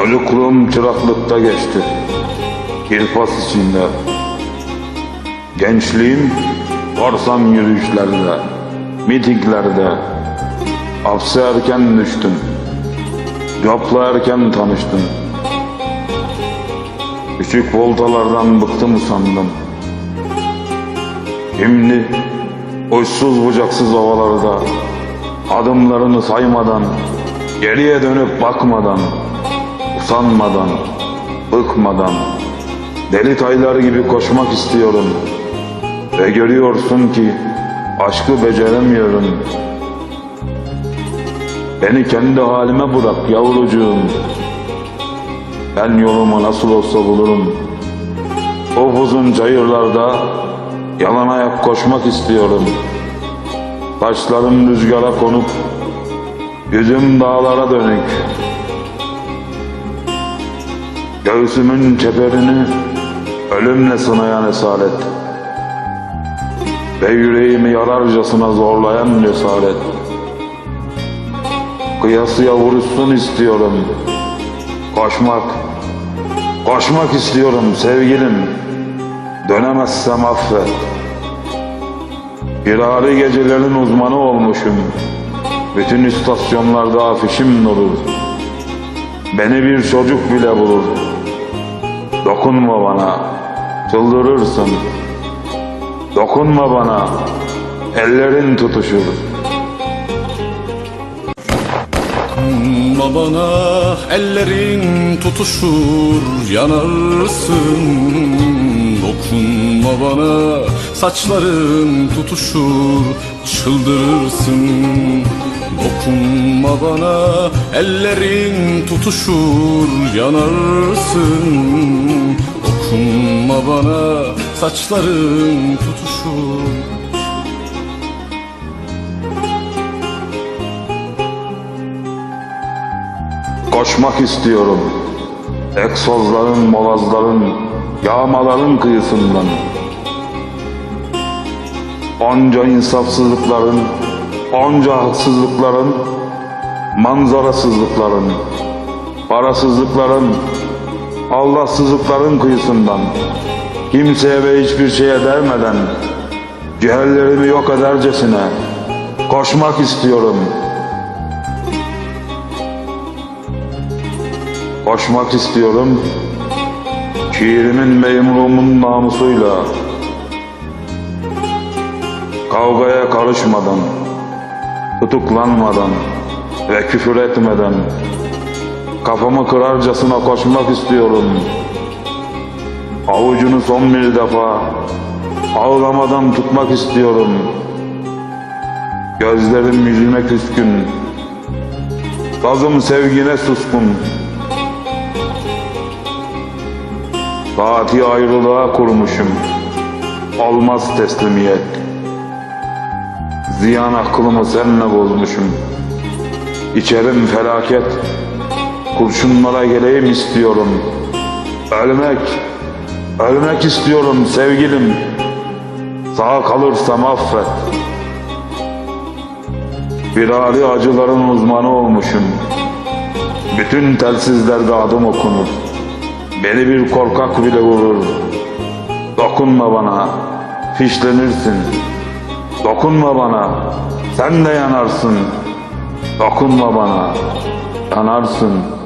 Çocukluğum çıraklıkta geçti. Kirpas içinde. Gençliğim korsan yürüyüşlerde, mitinglerde. Hapse erken düştüm. Jobla erken tanıştım. Küçük voltalardan bıktım sandım. Şimdi uçsuz bucaksız havalarda adımlarını saymadan, geriye dönüp bakmadan, usanmadan, bıkmadan, deli taylar gibi koşmak istiyorum. Ve görüyorsun ki aşkı beceremiyorum. Beni kendi halime bırak yavrucuğum. Ben yolumu nasıl olsa bulurum. Upuzun çayırlarda yalan ayak koşmak istiyorum. Taşlarım rüzgara konup yüzüm dağlara dönük. Göğsümün çeperini ölümle sınayan esaret. Ve yüreğimi yararcasına zorlayan cesaret. Kıyasıya vuruşsun istiyorum. Koşmak, koşmak istiyorum sevgilim. Dönemezsem affet. Firari gecelerin uzmanı olmuşum. Bütün istasyonlarda afişim durur. Beni bir çocuk bile bulur. Dokunma bana, çıldırırsın. Dokunma bana, ellerin tutuşur. Dokunma bana ellerin tutuşur yanarsın Dokunma bana saçların tutuşur çıldırırsın Dokunma bana ellerin tutuşur yanarsın Dokunma bana saçların tutuşur Koşmak istiyorum. Egzozların, molazların, yağmaların kıyısından. Onca insafsızlıkların, onca haksızlıkların, manzarasızlıkların, parasızlıkların, Allahsızlıkların kıyısından. Kimseye ve hiçbir şeye dermeden, ciğerlerimi yok edercesine koşmak istiyorum.'' Koşmak istiyorum Şiirimin memrumun namusuyla Kavgaya karışmadan Tutuklanmadan Ve küfür etmeden Kafamı kırarcasına koşmak istiyorum Avucunu son bir defa Ağlamadan tutmak istiyorum Gözlerim yüzüme küskün Gazım sevgine suskun Saati ayrılığa kurmuşum. Olmaz teslimiyet. Ziyan aklımı senle bozmuşum. İçerim felaket. Kurşunlara geleyim istiyorum. Ölmek, ölmek istiyorum sevgilim. Sağ kalırsam affet. Firari acıların uzmanı olmuşum. Bütün telsizlerde adım okunur. Beni bir korkak bile vurur. Dokunma bana, fişlenirsin. Dokunma bana, sen de yanarsın. Dokunma bana, yanarsın.''